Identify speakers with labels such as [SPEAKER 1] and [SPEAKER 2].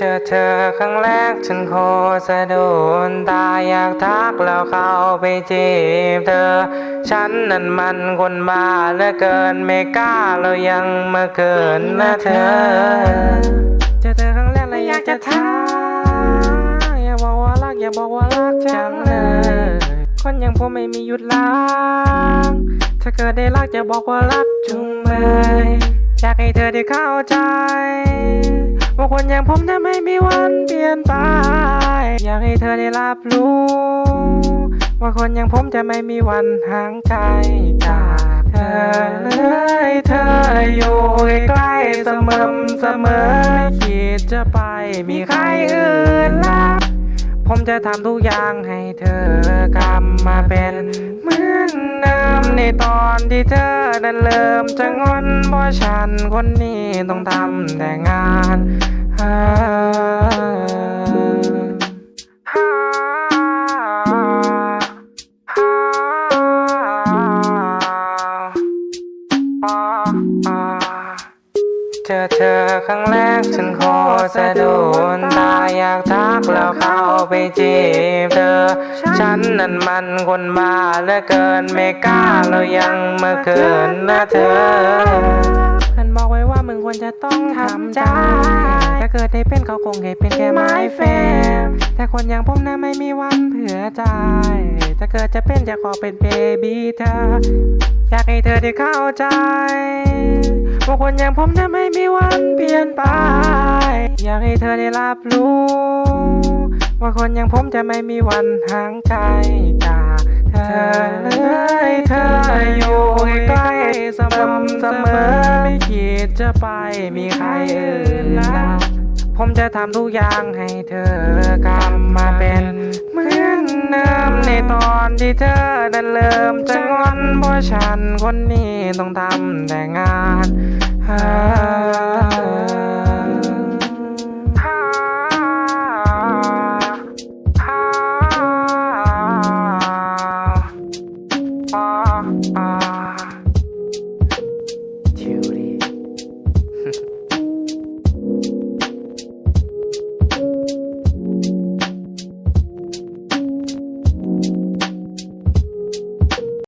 [SPEAKER 1] เจอเธอครั้งแรกฉันโคตรสะดุนตาอยากทักแล้วเข้าไปจีบเธอ ฉันนั้นมันคนบ้าเหลือเกินไม่กล้าแล้วยังมาเกินนะเธอ เจอเธอครั้งแรกแล้วอยากจะทักอย่าบอกว่ารักอย่าบอกว่ารักจังเลย คนอย่างผมไม่มีหยุดล้างถ้าเกิดได้รักจะบอกว่ารักจุงเบยอยากให้เธอได้เข้าใจ คนอย่างผมจะไม่มีวันเปลี่ยนไป อยากให้เธอได้รับรู้ ว่าคนอย่างผมจะไม่มีวันห่างไกลจากเธอเลยเธออยู่ใกล้ๆเสมอเสมอไม่คิดจะไปมีใครอื่นละผมจะทำทุกอย่างให้เธอกลับมาเป็น ตอนที่เธอนั้นเริ่มจะงอนเพราะฉันคนนี้ต้องทำแต่งาน เจอเธอครั้งแรกฉันโคตรสะดุนตาอยากทักแล้วเข้าไปจีบเธอ ฉันนั้นมันคนบ้าเหลือเกินไม่กล้าแล้วยังมาเกินนะเธอฉันบอกไว้ว่ามึงควรจะต้องทำใจถ้าเกิดได้เป็นเขาคงให้เป็นแค่ไม้เฟมแต่คนอย่างผมนะไม่มีวันเผื่อใจ ถ้าเกิดจะเป็นจะขอเป็นเบบีเธอ อยากให้เธอได้เข้าใจว่าคนอย่างผมจะไม่มีวันเปลี่ยนไป อยากให้เธอได้รับรู้ ว่าคนอย่างผมจะไม่มีวันห่างไกลจากเธอเลยเธออยู่ใกล้เสมอเสมอไม่คิดจะไปมีใครอื่นละผมจะทำทุกอย่างให้เธอกลับมาเป็นเหมือนเดิมใน ที่เธอได้เริ่มจะงอนเพราะฉันคนนี้ต้องทำแต่งาน